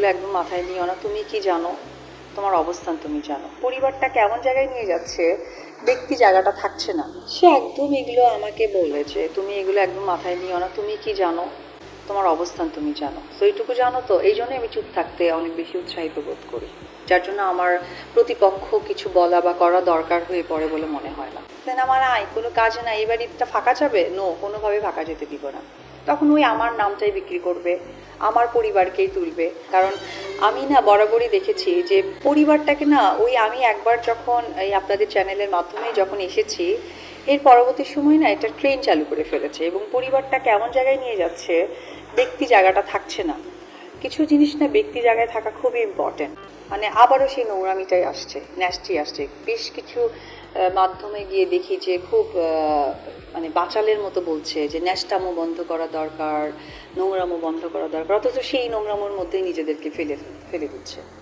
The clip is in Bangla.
এগুলো একদম মাথায় নিও না। তুমি কি জানো? তোমার অবস্থান তুমি জানো। পরিবারটা কেমন জায়গায় নিয়ে যাচ্ছে, ব্যক্তি জায়গাটা থাকছে না। সে একদম এগুলো আমাকে বলেছে, তুমি এগুলো একদম মাথায় নিও না। তুমি কি জানো? তোমার অবস্থান তুমি জানো। তো এইটুকু জানো তো? এই জন্যই আমি চুপ থাকতে অনেক বেশি উৎসাহিত বোধ করি। যার জন্য আমার প্রতিপক্ষ কিছু বলা বা করা দরকার হয়ে পড়ে বলে মনে হয় না। দেন আমার আয় কোনো কাজ না এই বাড়িটা ফাঁকা যাবে? নো কোনোভাবে ফাঁকা যেতে দিব না। তখন ওই আমার নামটাই বিক্রি করবে, আমার পরিবারকেই তুলবে। কারণ আমি না বরাবরই দেখেছি যে পরিবারটাকে না ওই আমি একবার যখন এই আপনাদের চ্যানেলের মাধ্যমে যখন এসেছি, এর পরবর্তী সময় না এটা ট্রেন চালু করে ফেলেছে এবং পরিবারটা কেমন জায়গায় নিয়ে যাচ্ছে ব্যক্তি জায়গাটা থাকছে না। কিছু জিনিস না ব্যক্তি জায়গায় থাকা খুবই ইম্পর্টেন্ট মানে আবারও সেই নোংরামিটাই আসছে ন্যাস্টি আসছে। বেশ কিছু মাধ্যমে গিয়ে দেখি যে খুব মানে বাচালের মতো বলছে যে ন্যাস্টামো বন্ধ করা দরকার, নোংরামো বন্ধ করা দরকার। অথচ সেই নোংরামোর মধ্যেই নিজেদেরকে ফেলে ফেলে দিচ্ছে।